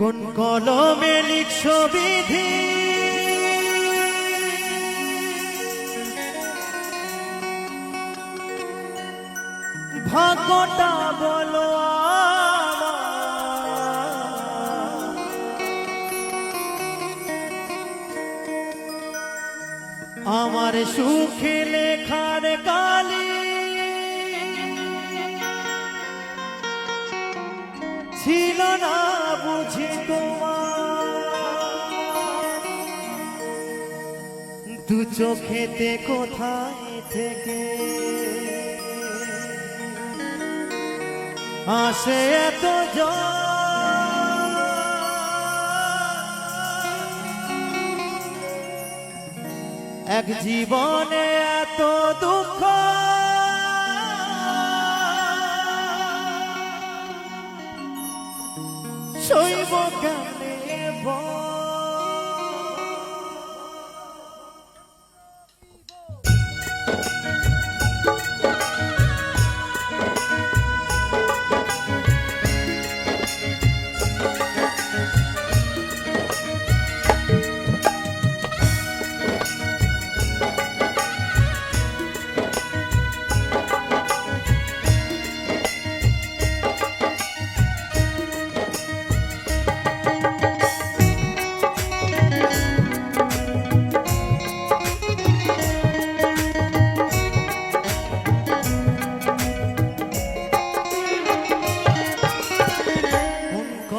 কোন কলমে লিখছ বিধি ভাগ্যটা বলো আমার। সুখে লেখার কালি ছিল বুঝি দু চোখেতে কোথায় থেকে আসে এত এক জীবনে এত দুঃখ শৈব কেমনে বল?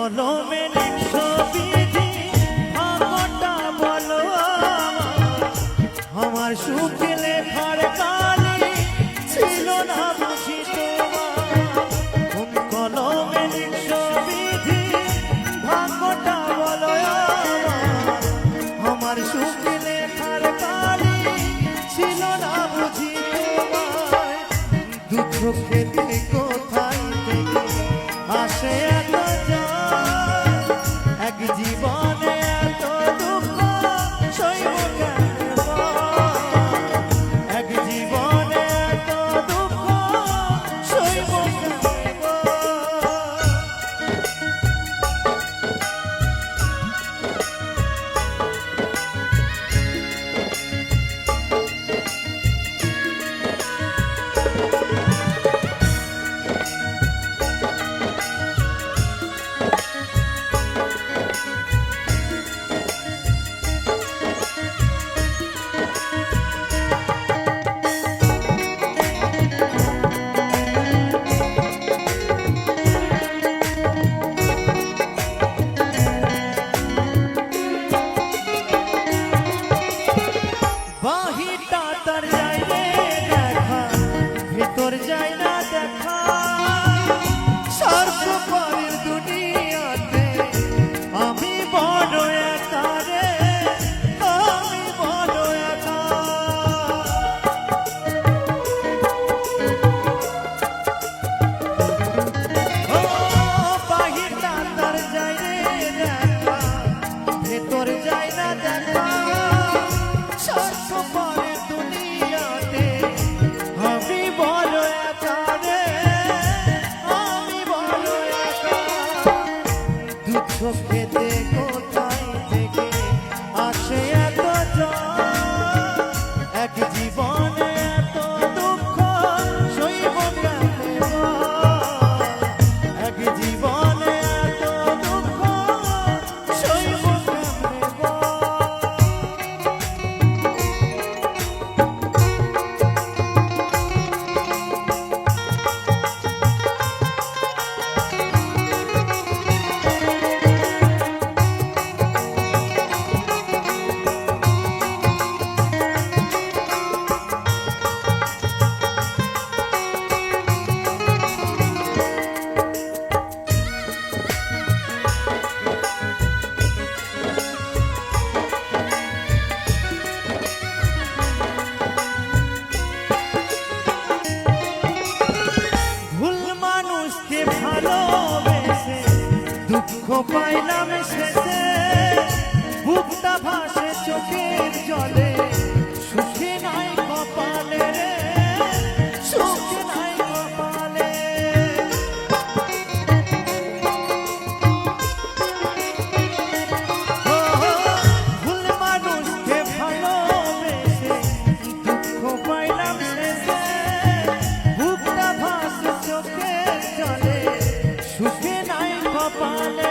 আমার। আমার সুখে লেখার কালি ছিল না বুঝি তোমার কোন কলমে লিখছ বিধি ভাগটা বলো আমার। আমার সুখে লেখার কালি ছিল না বুঝি তোমার দু কোথায় আসে এত পাইলাম শেষে, বুকটা ভাসে চোখের জলে। সুখী নাই কপালে রে, সুখী নাই কপালে। ভুল মানুষকে ভালোবেসে দুঃখ পাইলাম শেষে, বুকটা ভাসে চোখের জলে। সুখী নাই কপালে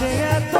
তোমার দু